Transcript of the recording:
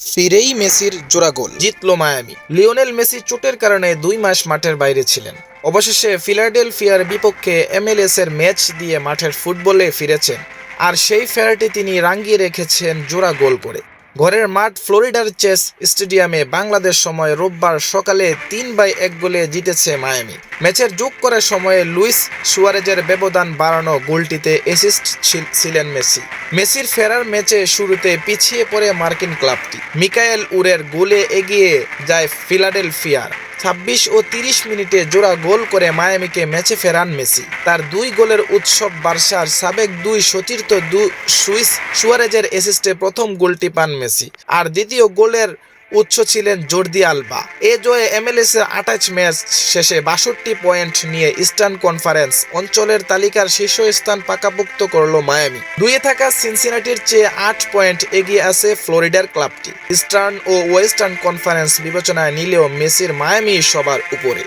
ফিরেই মেসির জোড়া গোল। জিতলো মায়ামি। লিওনেল মেসি চোটের কারণে দুই মাস মাঠের বাইরে ছিলেন। অবশেষে ফিলাডেলফিয়ার বিপক্ষে এমএলএস এর ম্যাচ দিয়ে মাঠের ফুটবলে ফিরেছেন। আর সেই ফেরাটি তিনি রাঙ্গিয়ে রেখেছেন জোড়া গোল করে। ঘরের মাঠ ফ্লোরিডার চেস স্টেডিয়ামে বাংলাদেশ সময় রোববার সকালে তিন বাই এক গোলে জিতেছে মায়ামি। ম্যাচের যোগ করার সময়ে লুইস সুয়ারেজের ব্যবধান বাড়ানো গোলটিতে অ্যাসিস্ট ছিলেন মেসি। মেসির ফেরার ম্যাচে শুরুতে পিছিয়ে পড়ে মার্কিন ক্লাবটি। মিকায়েল উরের গোলে এগিয়ে যায় ফিলাডেলফিয়ার। ছাব্বিশ ও তিরিশ মিনিটে জোড়া গোল করে মায়ামিকে ম্যাচে ফেরান মেসি। তার দুই গোলের উৎসব বার্সার সাবেক দুই সতীর্থ দু সুইস সুয়ারেজের অ্যাসিস্টে প্রথম গোলটি পান মেসি। আর দ্বিতীয় গোলের উৎস ছিলেন জর্দি আলবা। এ জয়ে এমএলএস এর আঠাশ ম্যাচ শেষে বাষট্টি পয়েন্ট নিয়ে ইস্টার্ন কনফারেন্স অঞ্চলের তালিকার শীর্ষস্থান পাকাপোক্ত করল মায়ামি। দুইয়ে থাকা সিনসিনাটির চেয়ে আট পয়েন্ট এগিয়ে আছে ফ্লোরিডার ক্লাবটি। ইস্টার্ন ও ওয়েস্টার্ন কনফারেন্স বিবেচনায় নিলেও মেসির মায়ামি সবার উপরে।